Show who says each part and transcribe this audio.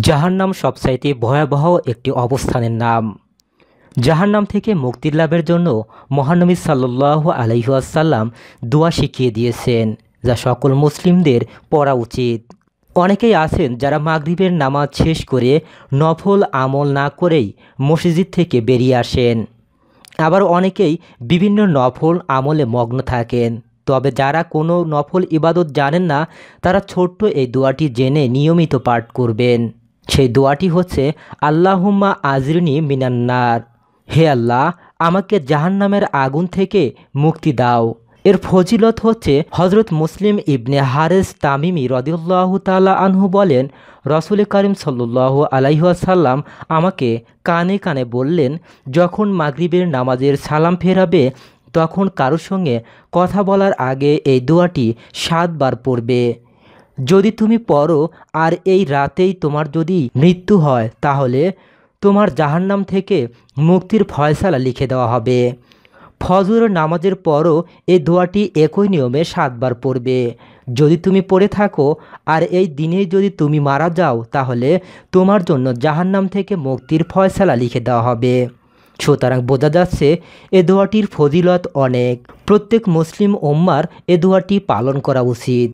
Speaker 1: জাহান্নাম সবচাইতে ভয়াবহ একটি অবস্থানের নাম। জাহান্নাম থেকে মুক্তি লাভের জন্য মহানবী সাল্লাহ আলহিহাসাল্লাম দোয়া শিখিয়ে দিয়েছেন, যা সকল মুসলিমদের পড়া উচিত। অনেকেই আছেন যারা মাগরিবের নামাজ শেষ করে নফল আমল না করেই মসজিদ থেকে বেরিয়ে আসেন। আবার অনেকেই বিভিন্ন নফল আমলে মগ্ন থাকেন। তবে যারা কোনো নফল ইবাদত জানেন না, তারা ছোট্ট এই দোয়াটি জেনে নিয়মিত পাঠ করবেন। সেই দোয়াটি হচ্ছে, আল্লাহুম্মা আজরিনী মিনান্নার হে আল্লাহ, আমাকে জাহান্নামের আগুন থেকে মুক্তি দাও। এর ফজিলত হচ্ছে হজরত মুসলিম ইবনে হারেস তামিমি রদিউল্লাহ তালা আনহু বলেন, রসুল করিম সাল্লু আলাইহাসাল্লাম আমাকে কানে কানে বললেন, যখন মাগরিবের নামাজের সালাম ফেরাবে, তখন কারোর সঙ্গে কথা বলার আগে এই দোয়াটি সাতবার পড়বে। যদি তুমি পড়ো আর এই রাতেই তোমার যদি মৃত্যু হয়, তাহলে তোমার জাহান্নাম থেকে মুক্তির ফয়সালা লিখে দেওয়া হবে। ফজর নামাজের পরও এই দোয়াটি একই নিয়মে সাতবার পড়বে। যদি তুমি পড়ে থাকো আর এই দিনে যদি তুমি মারা যাও, তাহলে তোমার জন্য জাহান্নাম থেকে মুক্তির ফয়সালা লিখে দেওয়া হবে। সুতরাং বোঝা যাচ্ছে এ দোয়াটির ফজিলত অনেক। প্রত্যেক মুসলিম ওম্মার এ দোয়াটি পালন করা উচিত।